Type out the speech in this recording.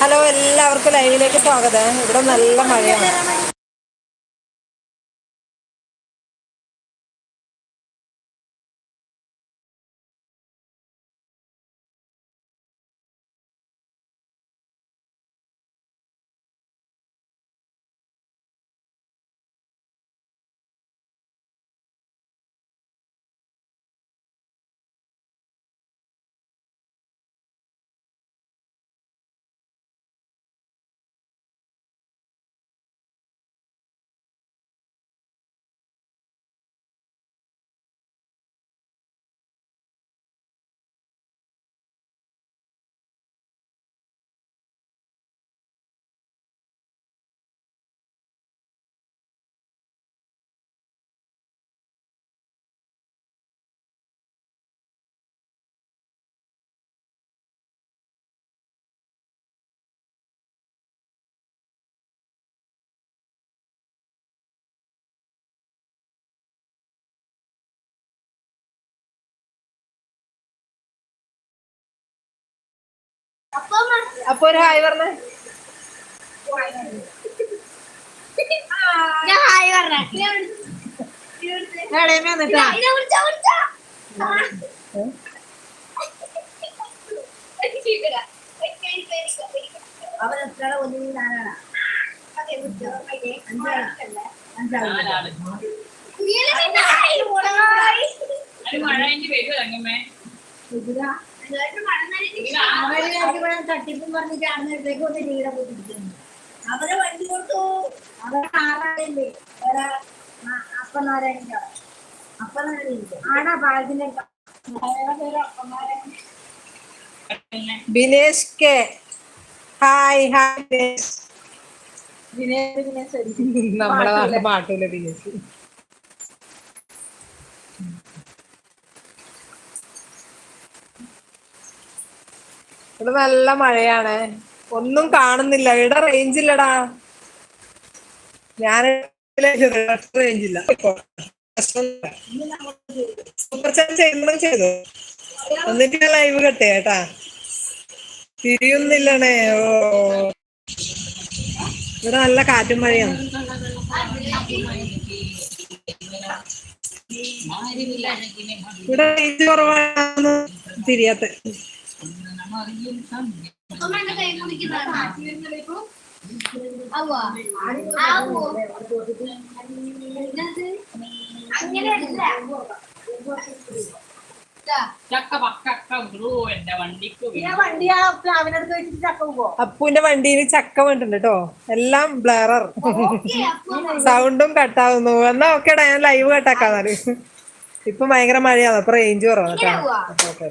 Hello എല്ലാവർക്കും ലൈവിലേക്ക് സ്വാഗതം. ഇവിടെ നല്ല മഴയാണ്. അപ്പൊ ഒരു ഹായ് പറഞ്ഞേ. ഞാൻ ഹായ് പറഞ്ഞേ. അവൻ എത്ര ഒന്നും നാലാണ് മഴ കഴിഞ്ഞ് വരുമോ തങ്ങമ്മേ തട്ടിപ്പും പറഞ്ഞിട്ട് അന്നേരത്തേക്ക് ഒന്ന് വീടെ പോയിരിക്കുന്നു അവരെ വണ്ടി കൊടുത്തു. അവരെ ആറാടില്ലേ അപ്പനാരായണ അപ്പനാരായണ ആടാ പാലത്തിന്റെ ബിനേഷ് കെ. ഹായ് ഹായ് ശരി നമ്മളെ പാട്ടില്ല? ബിനേഷ് ഇവിടെ നല്ല മഴയാണ്. ഒന്നും കാണുന്നില്ല. ഇവിടെ റേഞ്ച് ഇല്ലടാ. ഞാൻ റേഞ്ച് ഇല്ല. സൂപ്പർ ചാറ്റ് ചെയ്യുന്നത് ചെയ്തു. എന്നിട്ട് ഞാൻ ലൈവ് കട്ടെ കേട്ടാ. തിരിയുന്നില്ലണേ ഓ. ഇവിടെ നല്ല കാറ്റും മഴയാണ്. ഇവിടെ റേഞ്ച് കുറവാണ് തിരിയാത്ത. അപ്പുവിന്റെ വണ്ടിയിൽ ചക്ക വീണ്ടുണ്ട് കേട്ടോ. എല്ലാം ബ്ലറർ സൗണ്ടും കട്ടാവുന്നു എന്നാ ഓക്കേടാ ഞാൻ ലൈവ് കട്ടാക്കാന്നാൽ ഇപ്പൊ ഭയങ്കര മഴയാണ് അപ്പൊ റേഞ്ച് കുറവാണ് കേട്ടോ. ഓക്കെ